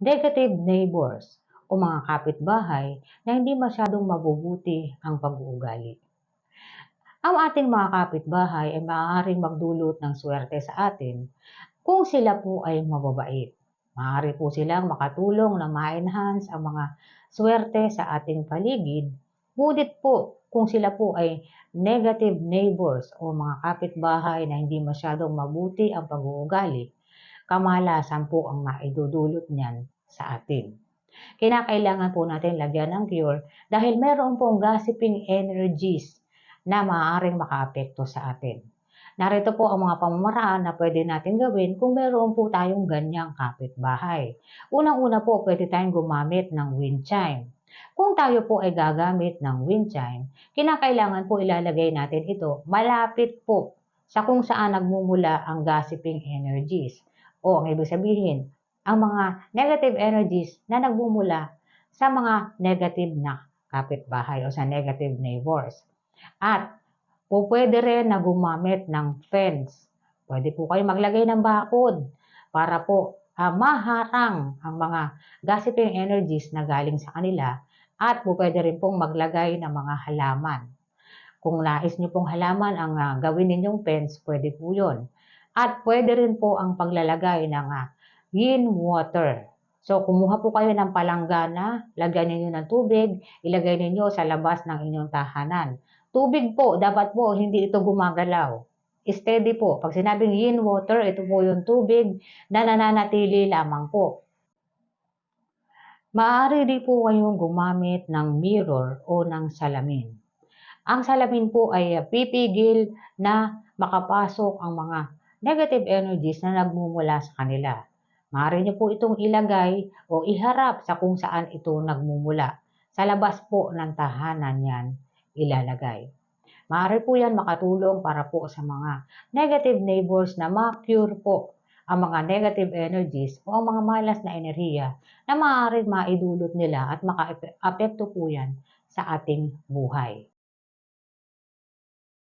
negative neighbors o mga kapitbahay na hindi masyadong mabubuti ang pag-uugali. Ang ating mga kapitbahay ay maaaring magdulot ng swerte sa atin kung sila po ay mababait. Maaari po silang makatulong na ma-enhance ang mga swerte sa ating paligid, ngunit po kung sila po ay negative neighbors o mga kapitbahay na hindi masyadong mabuti ang pag-uugali, kamalasan po ang maidudulot niyan sa atin. Kinakailangan po natin lagyan ng cure dahil meron pong gossiping energies na maaaring makaapekto sa atin. Narito po ang mga pamamaraan na pwede natin gawin kung meron po tayong ganyang kapitbahay. Unang-una po, pwede tayong gumamit ng wind chime. Kung tayo po ay gagamit ng wind chime, kinakailangan po ilalagay natin ito malapit po sa kung saan nagmumula ang gossiping energies. O ang ibig sabihin, ang mga negative energies na nagmumula sa mga negative na kapitbahay o sa negative neighbors. At po pwede rin na gumamit ng fence. Pwede po kayo maglagay ng bakod para po uh, maharang ang mga gossiping energies na galing sa kanila at po pwede rin pong maglagay ng mga halaman. Kung nais niyo pong halaman ang uh, gawin ninyong fence, pwede po yun. At pwede rin po ang paglalagay ng uh, yin water. So, kumuha po kayo ng palanggana, lagyan ninyo ng tubig, ilagay ninyo sa labas ng inyong tahanan. Tubig po, dapat po hindi ito gumagalaw. Steady po. Pag sinabing yin water, ito po yung tubig na nananatili lamang po. Maaari din po kayong gumamit ng mirror o ng salamin. Ang salamin po ay pipigil na makapasok ang mga negative energies na nagmumula sa kanila. Maaari niyo po itong ilagay o iharap sa kung saan ito nagmumula. Sa labas po ng tahanan yan ilalagay. Maaari po yan makatulong para po sa mga negative neighbors na ma-cure po ang mga negative energies o ang mga malas na enerhiya na maaaring maidulot nila at maka-apekto po yan sa ating buhay.